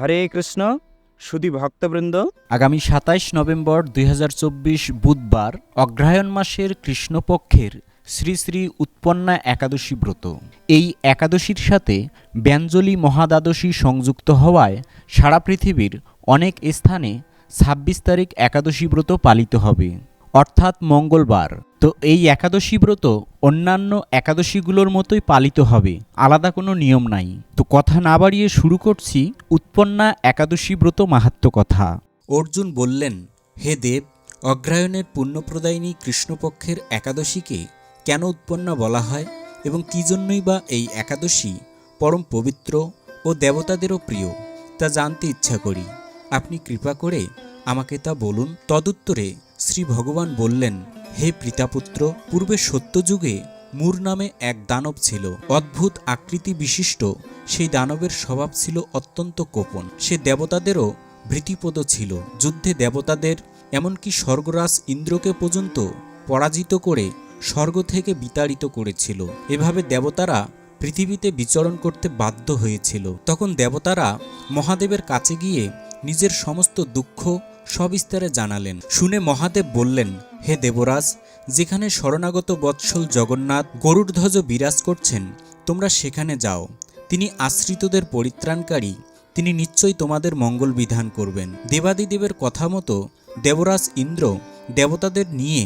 হরে কৃষ্ণ, সুধী ভক্তবৃন্দ। আগামী সাতাইশ নভেম্বর দুই হাজার চব্বিশ বুধবার অগ্রহায়ণ মাসের কৃষ্ণপক্ষের শ্রী শ্রী উৎপন্না একাদশী ব্রত। এই একাদশীর সাথে ব্যঞ্জলি মহাদ্বাদশী সংযুক্ত হওয়ায় সারা পৃথিবীর অনেক স্থানে ছাব্বিশ তারিখ একাদশী ব্রত পালিত হবে। অর্থাৎ মঙ্গলবার। তো এই একাদশী ব্রত অন্যান্য একাদশীগুলোর মতোই পালিত হবে। আলাদা কোনো নিয়ম নাই। তো কথা না বাড়িয়ে শুরু করছি উৎপন্না একাদশী ব্রত মাহাত্ম কথা। অর্জুন বললেন, হে দেব, অগ্রায়ণের পুণ্যপ্রদায়িনী কৃষ্ণপক্ষের একাদশীকে কেন উৎপন্না বলা হয় এবং কী জন্যই বা এই একাদশী পরম পবিত্র ও দেবতাদেরও প্রিয়, তা জানতে ইচ্ছা করি। আপনি কৃপা করে আমাকে তা বলুন। তদুত্তরে শ্রী ভগবান বললেন হে পিতাপুত্র, পূর্বে সত্যযুগে মুর নামে এক দানব ছিল। অদ্ভুত আকৃতি বিশিষ্ট, সেই দানবের স্বভাব ছিল অত্যন্ত কোপন সে দেবতাদেরও ভৃতিপদ ছিল। যুদ্ধে দেবতাদের, এমনকি স্বর্গরাজ ইন্দ্রকে পর্যন্ত পরাজিত করে স্বর্গ থেকে বিতাড়িত করেছিল। এভাবে দেবতারা পৃথিবীতে বিচরণ করতে বাধ্য হয়েছিল। তখন দেবতারা মহাদেবের কাছে গিয়ে নিজের সমস্ত দুঃখ সবিস্তারে জানালেন। শুনে মহাদেব বললেন, হে দেবরাজ, যেখানে শরণাগত বৎসল জগন্নাথ গরুড়ধ্বজ বিরাজ করছেন, তোমরা সেখানে যাও। তিনি আশ্রিতদের পরিত্রাণকারী, তিনি নিশ্চয়ই তোমাদের মঙ্গল বিধান করবেন। দেবাদিদেবের কথা মতো দেবরাজ ইন্দ্র দেবতাদের নিয়ে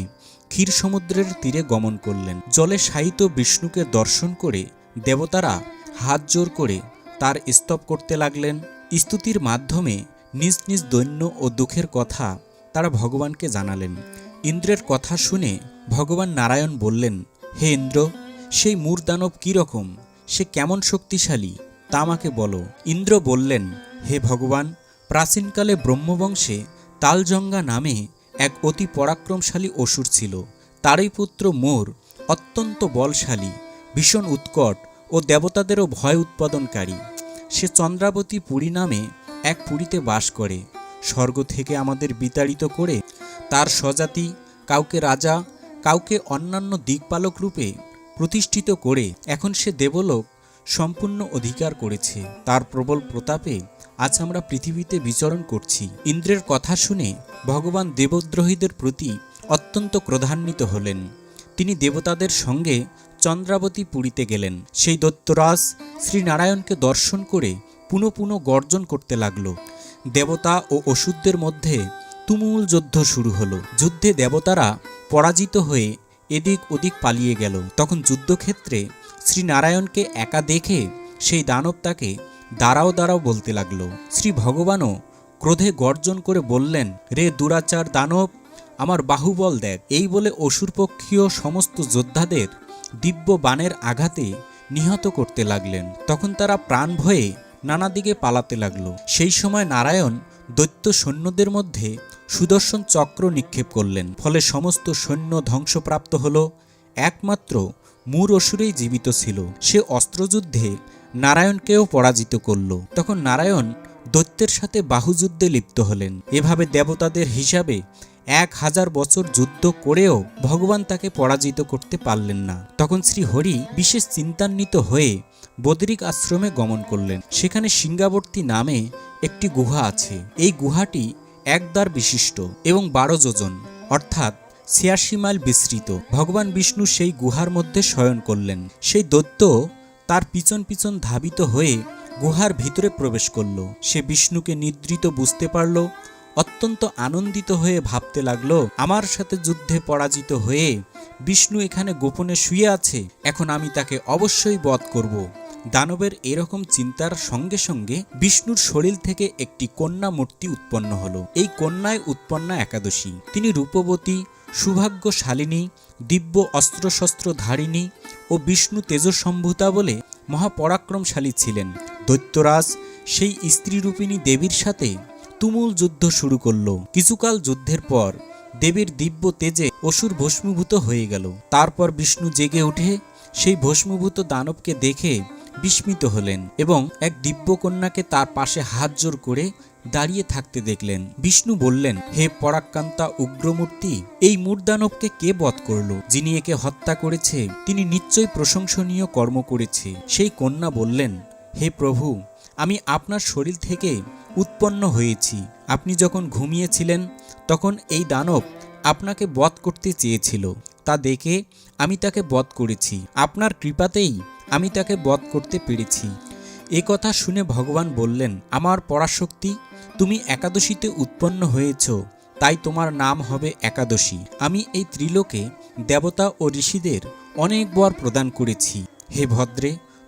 ক্ষীর সমুদ্রের তীরে গমন করলেন। জলে শায়িত বিষ্ণুকে দর্শন করে দেবতারা হাত জোর করে তার স্তব করতে লাগলেন। স্তুতির মাধ্যমে নিজ নিজ দৈন্য ও দুঃখের কথা তারা ভগবানকে জানালেন। ইন্দ্রের কথা শুনে ভগবান নারায়ণ বললেন, হে ইন্দ্র, সেই মূর দানব কীরকম সে কেমন শক্তিশালী? তা আমাকে বলো। ইন্দ্র বললেন, হে ভগবান, প্রাচীনকালে ব্রহ্মবংশে তালজঙ্গা নামে এক অতি পরাক্রমশালী অসুর ছিল। তারই পুত্র মোর অত্যন্ত বলশালী, ভীষণ উৎকট ও দেবতাদেরও ভয় উৎপাদনকারী। সে চন্দ্রাবতী পুরী নামে এক পুরীতে বাস করে। স্বর্গ থেকে আমাদের বিতাড়িত করে তার স্বজাতি, কাউকে রাজা, কাউকে অন্যান্য দিকপালক রূপে প্রতিষ্ঠিত করে এখন সে দেবলোক সম্পূর্ণ অধিকার করেছে। তার প্রবল প্রতাপে আজ আমরা পৃথিবীতে বিচরণ করছি। ইন্দ্রের কথা শুনে ভগবান দেবদ্রোহীদের প্রতি অত্যন্ত ক্রধান্বিত হলেন। তিনি দেবতাদের সঙ্গে চন্দ্রাবতী পুরীতে গেলেন। সেই দত্তরাজ শ্রীনারায়ণকে দর্শন করে পুনঃ পুনঃ গর্জন করতে লাগল। দেবতা ও অসুরদের মধ্যে তুমুল যুদ্ধ শুরু হলো। যুদ্ধে দেবতারা পরাজিত হয়ে এদিক ওদিক পালিয়ে গেল। তখন যুদ্ধক্ষেত্রে শ্রীনারায়ণকে একা দেখে সেই দানব তাকে দাঁড়াও দাঁড়াও বলতে লাগল। শ্রী ভগবানও ক্রোধে গর্জন করে বললেন, রে দুরাচার দানব, আমার বাহুবল দেখ। এই বলে অসুরপক্ষীয় সমস্ত যোদ্ধাদের দিব্য বাণের আঘাতে নিহত করতে লাগলেন। তখন তারা প্রাণ ভয়ে নানা দিকে পালাতে লাগল। সেই সময় নারায়ণ দৈত্য সৈন্যদের মধ্যে সুদর্শন চক্র নিক্ষেপ করলেন। ফলে সমস্ত সৈন্য ধ্বংসপ্রাপ্ত হল। একমাত্র মূর অসুরেই জীবিত ছিল। সে অস্ত্রযুদ্ধে নারায়ণকেও পরাজিত করল। তখন নারায়ণ দৈত্যের সাথে বাহুযুদ্ধে লিপ্ত হলেন। এভাবে দেবতাদের হিসাবে এক হাজার বছর যুদ্ধ করেও ভগবান তাকে পরাজিত করতে পারলেন না। তখন শ্রী হরি বিশেষ চিন্তান্বিত হয়ে বদরিক আশ্রমে গমন করলেন। সেখানে সিঙ্গাবর্তী নামে একটি গুহা আছে। এই গুহাটি এক দ্বার বিশিষ্ট এবং বারো যোজন, অর্থাৎ ছিয়াশি মাইল বিস্তৃত। ভগবান বিষ্ণু সেই গুহার মধ্যে শয়ন করলেন। সেই দৈত্য তার পিছন পিছন ধাবিত হয়ে গুহার ভিতরে প্রবেশ করল। সে বিষ্ণুকে নিদ্রিত বুঝতে পারল অত্যন্ত আনন্দিত হয়ে ভাবতে লাগল, আমার সাথে যুদ্ধে পরাজিত হয়ে বিষ্ণু এখানে গোপনে শুয়ে আছে, এখন আমি তাকে অবশ্যই বধ করব। দানবের এরকম চিন্তার সঙ্গে সঙ্গে বিষ্ণুর শরীর থেকে একটি কন্যা মূর্তি উৎপন্ন হলো। এই কন্যায় উৎপন্না একাদশী। তিনি রূপবতী, সৌভাগ্যশালিনী, দিব্য অস্ত্রশস্ত্র ধারিণী ও বিষ্ণু তেজসম্ভূতা বলে মহাপরাক্রমশালী ছিলেন। দৈত্যরাজ সেই স্ত্রীরূপিণী দেবীর সাথে তুমুল যুদ্ধ শুরু করল। কিছুকাল যুদ্ধের পর দেবীর দিব্য তেজে অসুর ভস্মীভূত হয়ে গেল। তারপর বিষ্ণু জেগে উঠে সেই ভস্মীভূত দানবকে দেখে বিস্মিত হলেন এবং এক দিব্য কন্যাকে তার পাশে হাত জোর করে দাঁড়িয়ে থাকতে দেখলেন। বিষ্ণু বললেন, হে পরাক্রান্তা উগ্রমূর্তি, এই মূর্দানবকে কে বধ করল? যিনি একে হত্যা করেছে, তিনি নিশ্চয়ই প্রশংসনীয় কর্ম করেছে। সেই কন্যা বললেন, হে প্রভু, আমি আপনার শরীর থেকে উৎপন্ন হয়েছি। আপনি যখন ঘুমিয়েছিলেন, তখন এই দানব আপনাকে বধ করতে চেয়েছিল। তা দেখে আমি তাকে বধ করেছি। আপনার কৃপাতেই আমি তাকে বধ করতে পেরেছি। এ কথা শুনে ভগবান বললেন, আমার পরাশক্তি, তুমি একাদশীতে উৎপন্ন হয়েছ, তাই তোমার নাম হবে একাদশী। আমি এই ত্রিলোকে দেবতা ও ঋষিদের অনেক বর প্রদান করেছি। হে ভদ্রে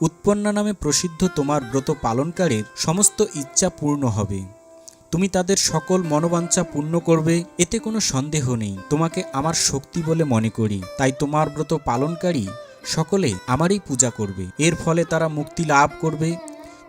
উৎপন্না নামে প্রসিদ্ধ তোমার ব্রত পালনকারীর সমস্ত ইচ্ছা পূর্ণ হবে। তুমি তাদের সকল মনোবাঞ্ছা পূর্ণ করবে, এতে কোনো সন্দেহ নেই। তোমাকে আমার শক্তি বলে মনে করি। তাই তোমার ব্রত পালনকারী সকলে আমারই পূজা করবে। এর ফলে তারা মুক্তি লাভ করবে।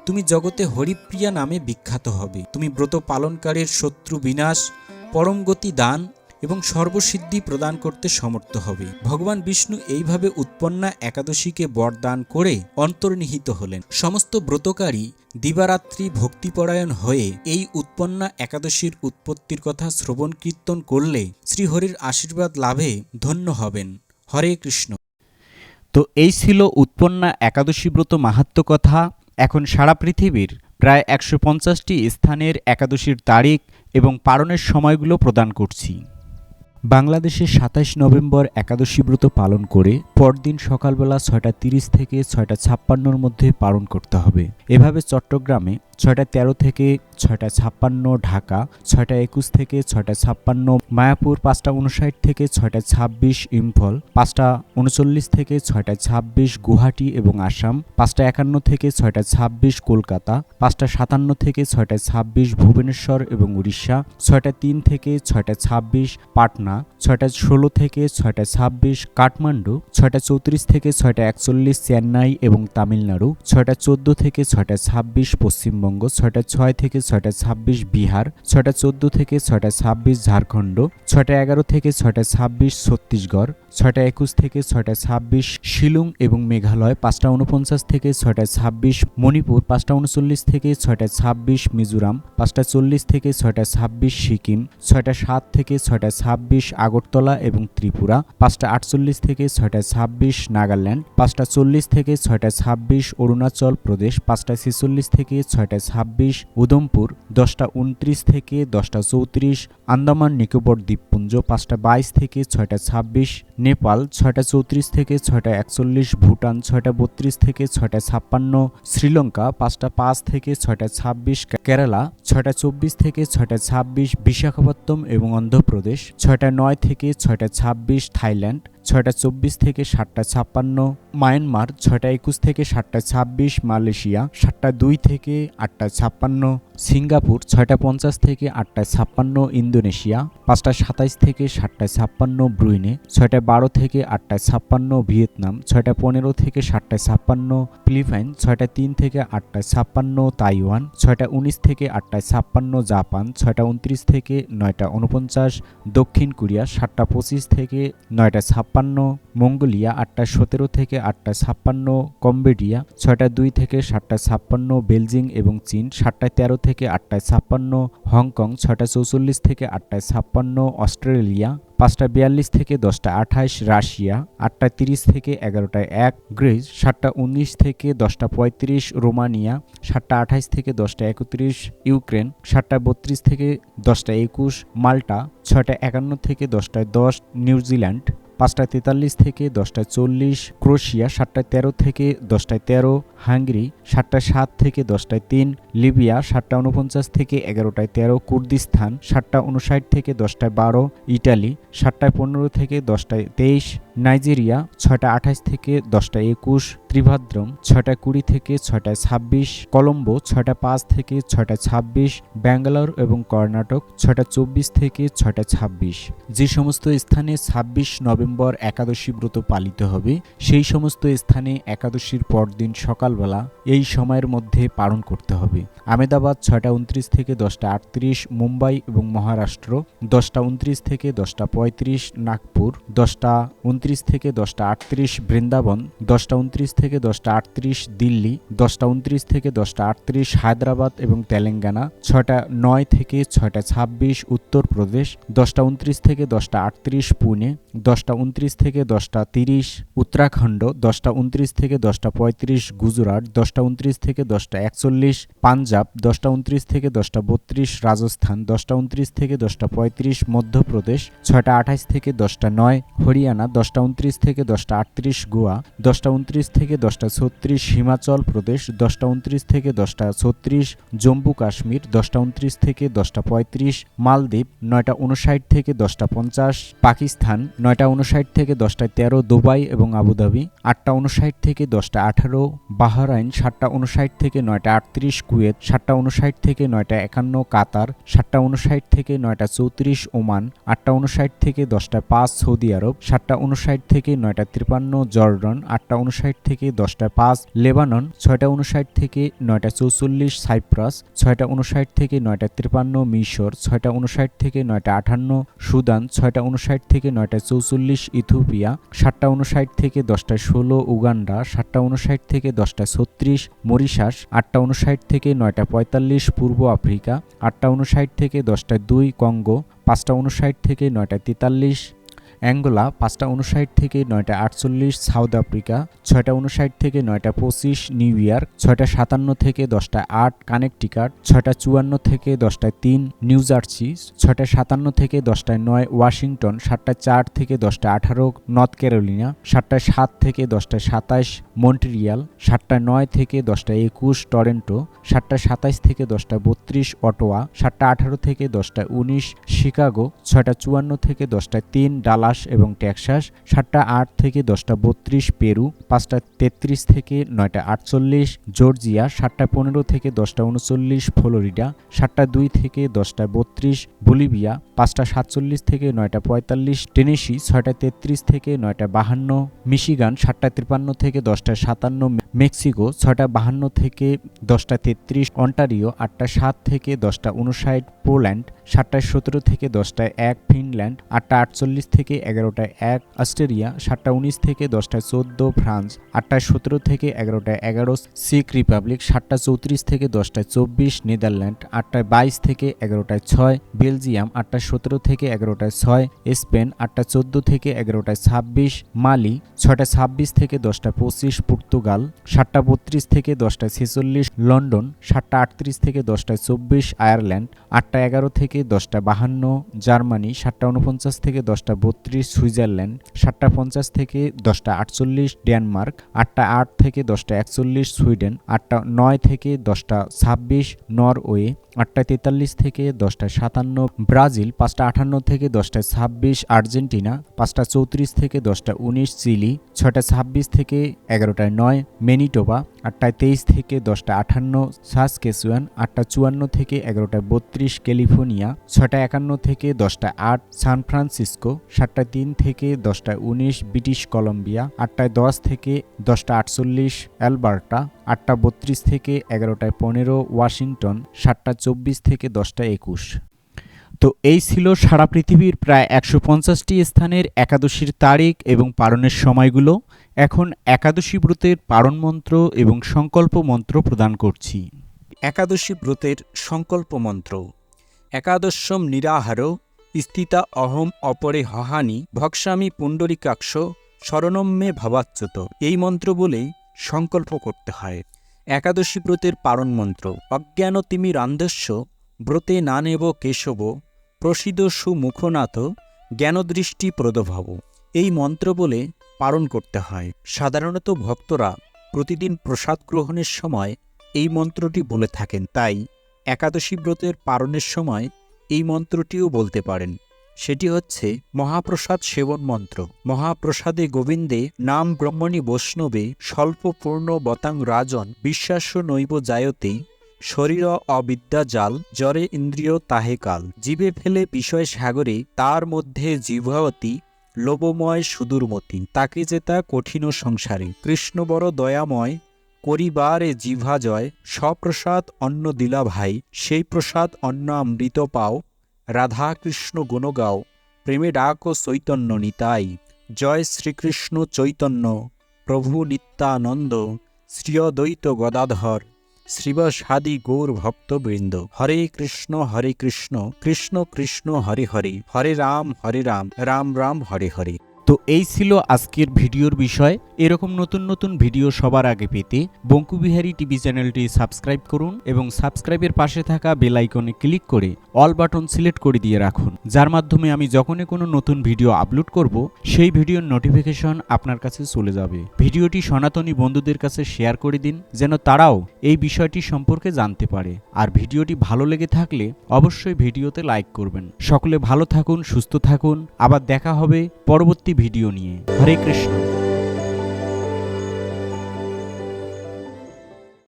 তুমি জগতে হরিপ্রিয়া নামে বিখ্যাত হবে। তুমি ব্রত পালনকারীর শত্রু বিনাশ, পরম গতি দান এবং সর্বসিদ্ধি প্রদান করতে সমর্থ হবে। ভগবান বিষ্ণু এইভাবে উৎপন্না একাদশীকে বরদান করে অন্তর্নিহিত হলেন। সমস্ত ব্রতকারী দিবারাত্রি ভক্তিপরায়ণ হয়ে এই উৎপন্না একাদশীর উৎপত্তির কথা শ্রবণ কীর্তন করলে শ্রীহরির আশীর্বাদ লাভে ধন্য হবেন। হরে কৃষ্ণ। তো এই ছিল উৎপন্না একাদশী ব্রত মাহাত্ম কথা। এখন সারা পৃথিবীর প্রায় একশো পঞ্চাশটি স্থানের একাদশীর তারিখ এবং পালনের সময়গুলো প্রদান করছি। বাংলাদেশে সাতাশ নভেম্বর একাদশী ব্রত পালন করে পরদিন সকালবেলা ছয়টা তিরিশ থেকে ছয়টা ছাপ্পান্নর মধ্যে পালন করতে হবে। এভাবে চট্টগ্রামে ছয়টা তেরো থেকে ছয়টা ছাপ্পান্ন ঢাকা ছয়টা একুশ থেকে ছয়টা ছাপ্পান্ন মায়াপুর পাঁচটা উনষাট থেকে ছয়টা ছাব্বিশ ইম্ফল পাঁচটা উনচল্লিশ থেকে ছয়টা ছাব্বিশ গুয়াহাটি এবং আসাম পাঁচটা একান্ন থেকে ছয়টা ছাব্বিশ কলকাতা পাঁচটা সাতান্ন থেকে ছয়টা ছাব্বিশ ভুবনেশ্বর এবং উড়িষ্যা ছয়টা তিন থেকে ছয়টা ছাব্বিশ পাটনা ছয়টা ষোলো থেকে ছয়টা ছাব্বিশ কাঠমান্ডু ছয়টা চৌত্রিশ থেকে ছয়টা একচল্লিশ চেন্নাই এবং তামিলনাড়ু ছয়টা চোদ্দ থেকে ছয়টা ছাব্বিশ পশ্চিমবঙ্গ ছয়টা ছয় থেকে ছয়টা ছাব্বিশ বিহার ছয়টা চোদ্দ থেকে ছয়টা ছাব্বিশ ঝাড়খণ্ড ছয়টা এগারো থেকে ছয়টা ছাব্বিশ ছত্তিশগড় ছয়টা একুশ থেকে ছয়টা ছাব্বিশ শিলং এবং মেঘালয় পাঁচটা উনপঞ্চাশ থেকে ছয়টা ছাব্বিশ মণিপুর পাঁচটা উনচল্লিশ থেকে ছয়টা ছাব্বিশ মিজোরাম পাঁচটা চল্লিশ থেকে ছয়টা ছাব্বিশ সিকিম ছয়টা সাত থেকে ছয়টা ছাব্বিশ আগরতলা এবং ত্রিপুরা পাঁচটা আটচল্লিশ থেকে ছয়টা ছাব্বিশ নাগাল্যান্ড পাঁচটা চল্লিশ থেকে ছয়টা ছাব্বিশ অরুণাচল প্রদেশ পাঁচটা ছেচল্লিশ থেকে ছয়টা ছাব্বিশ, উধমপুর দশটা উনত্রিশ থেকে দশটা চৌত্রিশ, আন্দামান নিকোবর দ্বীপপুঞ্জ পাঁচটা বাইশ থেকে ছয়টা ছাব্বিশ, নেপাল ছয়টা চৌত্রিশ থেকে ছয়টা একচল্লিশ, ভুটান ছয়টা বত্রিশ থেকে ছয়টা ছাপ্পান্ন, শ্রীলঙ্কা পাঁচটা পাঁচ থেকে ছয়টা ছাব্বিশ কেরালা ছয়টা চব্বিশ থেকে ছয়টা ছাব্বিশ বিশাখাপত্তম এবং অন্ধ্রপ্রদেশ ছয়টা নয় থেকে ছয়টা ছাব্বিশ, থাইল্যান্ড ছয়টা চব্বিশ থেকে সাতটা ছাপ্পান্ন, মায়ানমার ছয়টা একুশ থেকে সাতটা ছাব্বিশ, মালয়েশিয়া সাতটা দুই থেকে আটটা ছাপ্পান্ন, সিঙ্গাপুর ছয়টা পঞ্চাশ থেকে আটটা ছাপ্পান্ন, ইন্দোনেশিয়া পাঁচটা সাতাইশ থেকে সাতটা ছাপ্পান্ন ব্রুইনে ছয়টা বারো থেকে আটটায় ছাপ্পান্ন ভিয়েতনাম ছয়টা পনেরো থেকে সাতটা ছাপ্পান্ন ফিলিপাইন ছয়টা তিন থেকে আটটায় ছাপ্পান্ন তাইওয়ান ছয়টা উনিশ থেকে আটটায় ছাপ্পান্ন জাপান ছয়টা উনত্রিশ থেকে নয়টা উনপঞ্চাশ দক্ষিণ কোরিয়া সাতটা পঁচিশ থেকে নয়টা ছাপ্পান্ন মঙ্গোলিয়া আটটা সতেরো থেকে আটটা ছাপ্পান্ন কম্বোডিয়া ছয়টা দুই থেকে সাতটা ছাপ্পান্ন বেলজিং এবং চীন সাতটা তেরো থেকে আটটায় ছাপ্পান্ন হংকং ছয়টা চৌচল্লিশ থেকে আটটায় ছাপ্পান্ন অস্ট্রেলিয়া, পাঁচটা বিয়াল্লিশ থেকে দশটা আঠাইশ রাশিয়া, আটটা তিরিশ থেকে এগারোটা এক, গ্রিস, সাতটা উনিশ থেকে দশটা পঁয়ত্রিশ, রোমানিয়া, সাতটা আঠাইশ থেকে দশটা একত্রিশ, ইউক্রেন, সাতটা বত্রিশ থেকে দশটা একুশ, মাল্টা, ছয়টা একান্ন থেকে দশটায় দশ, নিউজিল্যান্ড পাঁচটা তেতাল্লিশ থেকে দশটায় চল্লিশ, ক্রোশিয়া সাতটায় তেরো থেকে দশটায় তেরো, হাঙ্গেরি সাতটায় সাত থেকে দশটায় তিন, লিবিয়া সাতটা উনপঞ্চাশ থেকে এগারোটায় তেরো, কুর্দিস্তান সাতটা উনষাট থেকে দশটায় বারো, ইটালি সাতটায় পনেরো থেকে দশটায় তেইশ, নাইজেরিয়া ছয়টা আঠাশ থেকে দশটায় একুশ ত্রিভাদ্রম ছটা কুড়ি থেকে ছয়টা ছাব্বিশ, কলম্বো ছটা পাঁচ থেকে ছয়টা ছাব্বিশ, ব্যাঙ্গালোর এবং কর্ণাটক ছটা চব্বিশ থেকে ছয়টা ছাব্বিশ। যে সমস্ত স্থানে ছাব্বিশ নভেম্বর একাদশী ব্রত পালিত হবে, সেই সমস্ত স্থানে একাদশীর পরদিন সকালবেলা এই সময়ের মধ্যে পালন করতে হবে। আমেদাবাদ ছয়টা উনত্রিশ থেকে দশটা আটত্রিশ, মুম্বাই এবং মহারাষ্ট্র দশটা উনত্রিশ থেকে দশটা পঁয়ত্রিশ, নাগপুর দশটা উনত্রিশ থেকে দশটা আটত্রিশ, বৃন্দাবন দশটা উনত্রিশ থেকে দশটা আটত্রিশ দিল্লি দশটা উনত্রিশ থেকে দশটা আটত্রিশ হায়দ্রাবাদ এবং তেলেঙ্গানা ছয়টা নয় থেকে ছয়টা ছাব্বিশ উত্তরপ্রদেশ দশটা উনত্রিশ থেকে দশটা আটত্রিশ পুনে দশটা উনত্রিশ থেকে দশটা তিরিশ উত্তরাখণ্ড দশটা উনত্রিশ থেকে দশটা পঁয়ত্রিশ গুজরাট দশটা উনত্রিশ থেকে দশটা একচল্লিশ পাঞ্জাব দশটা উনত্রিশ থেকে দশটা বত্রিশ রাজস্থান দশটা উনত্রিশ থেকে দশটা পঁয়ত্রিশ মধ্যপ্রদেশ ছয়টা আঠাইশ থেকে দশটা নয় হরিয়ানা দশটা উনত্রিশ থেকে দশটা আটত্রিশ গোয়া দশটা উনত্রিশ থেকে দশটা ছত্রিশ হিমাচল প্রদেশ, দশটা উনত্রিশ থেকে দশটা ছত্রিশ জম্মু কাশ্মীর, দশটা উনত্রিশ থেকে দশটা পঁয়ত্রিশ মালদ্বীপ, নয়টা উনষাট থেকে দশটা পঞ্চাশ পাকিস্তান, নয়টা উনষাট থেকে দশটা তেরো দুবাই এবং আবুধাবি, আটটা উনষাট থেকে দশটা আঠারো বাহরাইন, সাতটা উনষাট থেকে নয়টা আটত্রিশ কুয়েত, সাতটা উনষাট থেকে নয়টা একান্ন কাতার, সাতটা উনষাট থেকে নয়টা চৌত্রিশ ওমান, আটটা উনষাট থেকে দশটা পাঁচ সৌদি আরব, সাতটা উনষাট থেকে নয়টা তিপ্পান্ন জর্ডন, আটটা উনষাট থেকে দশটা পাঁচ, লেবানন ছয়টা উনষাট থেকে নয়টা চৌচল্লিশ, সাইপ্রাস ছয়টা উনষাট থেকে নয়টা তিপ্পান্ন মিশর ছয়টা উনষাট থেকে নয়টা আটান্ন সুদান ছয়টা উনষাট থেকে নয়টা চৌচল্লিশ, ইথিওপিয়া সাতটা উনষাট থেকে দশটা ষোলো, উগান্ডা সাতটা উনষাট থেকে দশটা ছত্রিশ, মরিশাস আটটা উনষাট থেকে নয়টা পঁয়তাল্লিশ, পূর্ব আফ্রিকা আটটা উনষাট থেকে দশটা দুই, কঙ্গো পাঁচটা উনষাট থেকে নয়টা তেতাল্লিশ অ্যাঙ্গোলা পাঁচটা উনষাট থেকে নয়টা আটচল্লিশ, সাউথ আফ্রিকা ছয়টা উনষাট থেকে নয়টা পঁচিশ, নিউ ইয়র্ক ছয়টা সাতান্ন থেকে দশটা আট, কানেকটিকাট ছয়টা চুয়ান্ন থেকে দশটায় তিন, নিউ জার্সি ছয়টা সাতান্ন থেকে দশটায় নয়, ওয়াশিংটন সাতটা চার থেকে দশটা আঠারো, নর্থ ক্যারোলিনা সাতটায় সাত থেকে দশটায় সাতাশ, মন্ট্রিয়াল সাতটা নয় থেকে দশটা একুশ, টরেন্টো সাতটা সাতাইশ থেকে দশটা বত্রিশ, অটোয়া সাতটা আঠারো থেকে দশটা উনিশ, শিকাগো ছয়টা চুয়ান্ন থেকে দশটায় তিন ডালাস এবং টেক্সাস সাতটা আট থেকে দশটা বত্রিশ, পেরু পাঁচটা তেত্রিশ থেকে নয়টা আটচল্লিশ, জর্জিয়া সাতটা পনেরো থেকে দশটা উনচল্লিশ, ফ্লোরিডা সাতটা দুই থেকে দশটা বত্রিশ, বলিভিয়া পাঁচটা সাতচল্লিশ থেকে নয়টা পঁয়তাল্লিশ, টেনেসি ছয়টা তেত্রিশ থেকে নয়টা বাহান্ন, মিশিগান সাতটা তিপ্পান্ন থেকে দশটা সাতান্ন, মেক্সিকো ছয়টা বাহান্ন থেকে দশটা তেত্রিশ, অন্টারিও আটটা সাত থেকে দশটা উনষাট পোল্যান্ড সাতটায় সতেরো থেকে দশটায় এক ফিনল্যান্ড, আটটা আটচল্লিশ থেকে এগারোটায় এক অস্ট্রেলিয়া, সাতটা উনিশ থেকে দশটায় চোদ্দ ফ্রান্স, আটটায় সতেরো থেকে এগারোটায় এগারো সিক রিপাবলিক, সাতটা চৌত্রিশ থেকে দশটায় চব্বিশ নেদারল্যান্ড, আটটায় বাইশ থেকে এগারোটায় ছয় বেলজিয়াম আটটা সতেরো থেকে এগারোটায় ছয় স্পেন, আটটা চোদ্দ থেকে এগারোটায় ছাব্বিশ মালি, ছয়টা ছাব্বিশ থেকে দশটা পঁচিশ পর্তুগাল, সাতটা বত্রিশ থেকে দশটায় ছেচল্লিশ লন্ডন, সাতটা আটত্রিশ থেকে দশটায় চব্বিশ আয়ারল্যান্ড, আটটা এগারো থেকে দশটা বাহান্ন, জার্মানি সাতটা উনপঞ্চাশ থেকে দশটা বত্রিশ, সুইজারল্যান্ড সাতটা পঞ্চাশ থেকে দশটা আটচল্লিশ, ডেনমার্ক আটটা আট থেকে দশটা একচল্লিশ, সুইডেন আটটা নয় থেকে দশটা ছাব্বিশ, নরওয়ে আটটা তেতাল্লিশ থেকে দশটা সাতান্ন, ব্রাজিল পাঁচটা আটান্ন থেকে দশটা ছাব্বিশ, আর্জেন্টিনা পাঁচটা চৌত্রিশ থেকে দশটা উনিশ, চিলি ছয়টা ছাব্বিশ থেকে এগারোটায় নয়, মেনিটোবা আটটায় তেইশ থেকে দশটা আটান্ন সাসকেসুয়ান আটটা চুয়ান্ন থেকে এগারোটায় বত্রিশ, ক্যালিফোর্নিয়া ছয়টা একান্ন থেকে দশটা আট, সান ফ্রান্সিসকো সাতটা তিন থেকে দশটা উনিশ, ব্রিটিশ কলম্বিয়া আটটায় দশ থেকে দশটা আটচল্লিশ, অ্যালবার্টা আটটা বত্রিশ থেকে এগারোটায় পনেরো, ওয়াশিংটন সাতটা চব্বিশ থেকে দশটা একুশ। তো এই ছিল সারা পৃথিবীর প্রায় একশো পঞ্চাশটি স্থানের একাদশীর তারিখ এবং পালনের সময়গুলো। এখন একাদশী ব্রতের পারণ মন্ত্র এবং সংকল্প মন্ত্র প্রদান করছি। একাদশী ব্রতের সংকল্প মন্ত্র। একাদশম নিরাহার, স্থিতা অহম অপরে হহানি ভক্সামি পুণ্ডরিকাক্ষ শরণম মে ভাবাচ্যুত। এই মন্ত্র বলেই সংকল্প করতে হয়। একাদশী ব্রতের পারণ মন্ত্র। অজ্ঞান তিমি রান্ধস্য, ব্রতে না নেব কেশব প্রসিদ সুমুখনাথ, জ্ঞানদৃষ্টি প্রদভাব। এই মন্ত্র বলে পালন করতে হয়। সাধারণত ভক্তরা প্রতিদিন প্রসাদ গ্রহণের সময় এই মন্ত্রটি বলে থাকেন। তাই একাদশী ব্রতের পারণের সময় এই মন্ত্রটিও বলতে পারেন। সেটি হচ্ছে মহাপ্রসাদ সেবন মন্ত্র। মহাপ্রসাদে গোবিন্দে নাম ব্রহ্মণী বৈষ্ণবে স্বল্পপূর্ণ বতাং রাজন বিশ্বাস্য নৈব জায়তে শরীর অবিদ্যা জাল জরে ইন্দ্রিয় তাহে কাল। জীবে ফেলে বিষয় সাগরে তার মধ্যে জিভাবতী লোবময় সুদূরমতি। তাকে জেতা কঠিন সংসারে। কৃষ্ণ বড় দয়াময় করিবারে জিভা জয় সপ্রসাদ অন্ন দিলা ভাই, সেই প্রসাদ অন্ন অমৃত পাও রাধা কৃষ্ণ গুণ গাও, প্রেমে ডাক চৈতন্য নিতাই, জয় শ্রীকৃষ্ণ চৈতন্য, প্রভু নিত্যানন্দ, শ্রীয়দ্বৈত গদাধর, শ্রীবসাদি গৌর ভক্তবৃন্দ, হরে কৃষ্ণ হরে কৃষ্ণ কৃষ্ণ কৃষ্ণ, হরে হরে হরে রাম হরে রাম রাম রাম, হরে হরে। তো এই ছিল আজকের ভিডিওর বিষয়। এরকম নতুন নতুন ভিডিও সবার আগে পেতে বঙ্কুবিহারী টিভি চ্যানেলটি সাবস্ক্রাইব করুন এবং সাবস্ক্রাইবের পাশে থাকা বেল আইকনে ক্লিক করে অল বাটন সিলেক্ট করে দিয়ে রাখুন, যার মাধ্যমে আমি যখনই কোনো নতুন ভিডিও আপলোড করব, সেই ভিডিওর নোটিফিকেশন আপনার কাছে চলে যাবে। ভিডিওটি সনাতনী বন্ধুদের কাছে শেয়ার করে দিন, যেন তারাও এই বিষয়টি সম্পর্কে জানতে পারে। আর ভিডিওটি ভালো লেগে থাকলে অবশ্যই ভিডিওতে লাইক করবেন। সকলে ভালো থাকুন, সুস্থ থাকুন। আবার দেখা হবে পরবর্তী ভিডিও নিয়ে হরে কৃষ্ণ